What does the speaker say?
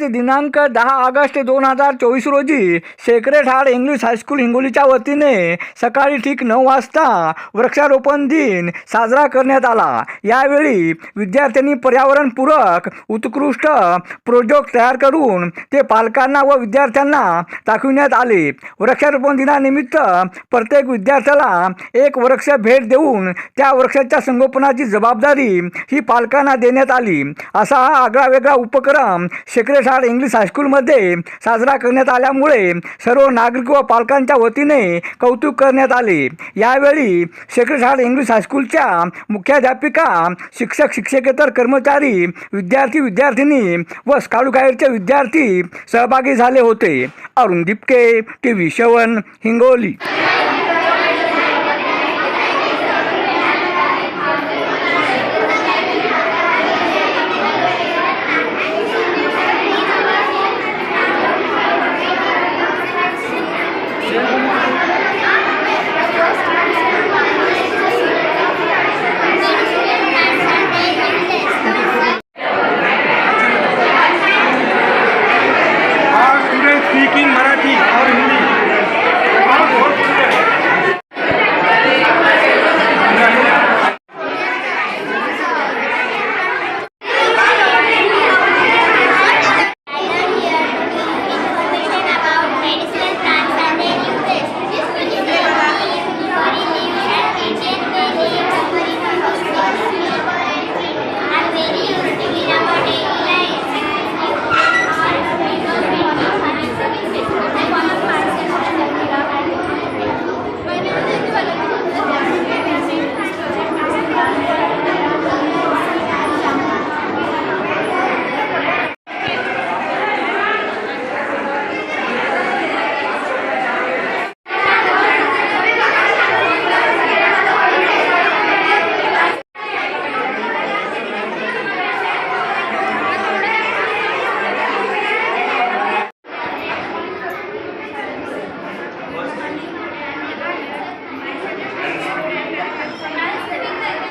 आज दिनांक दहा ऑगस्ट दोन हजार चोवीस रोजी sacred heart English high school हिंगोलीच्या वतीने सकाळी ठीक नऊ वाजता वृक्षारोपण दिन साजरा करण्यात आला. यावेळी विद्यार्थ्यांनी पर्यावरणपूरक उत्कृष्ट प्रोजेक्ट तयार करून ते पालकांना व विद्यार्थ्यांना दाखविण्यात आले. वृक्षारोपण दिनानिमित्त प्रत्येक विद्यार्थ्याला एक वृक्ष भेट देऊन त्या वृक्षाच्या संगोपनाची जबाबदारी ही पालकांना देण्यात आली. असा हा आगळा वेगळा उपक्रम सेक्रेट हार्ट इंग्लिश हायस्कूलमध्ये साजरा करण्यात आल्यामुळे सर्व नागरिक व पालकांच्या वतीने कौतुक करण्यात आले. यावेळी सेक्रेट हार्ट इंग्लिश हायस्कूलच्या मुख्याध्यापिका शिक्षक शिक्षकेतर कर्मचारी विद्यार्थी विद्यार्थिनी व स्काउट गाईडचे विद्यार्थी सहभागी झाले होते. अरुण दिपके टी व्ही शवन हिंगोली.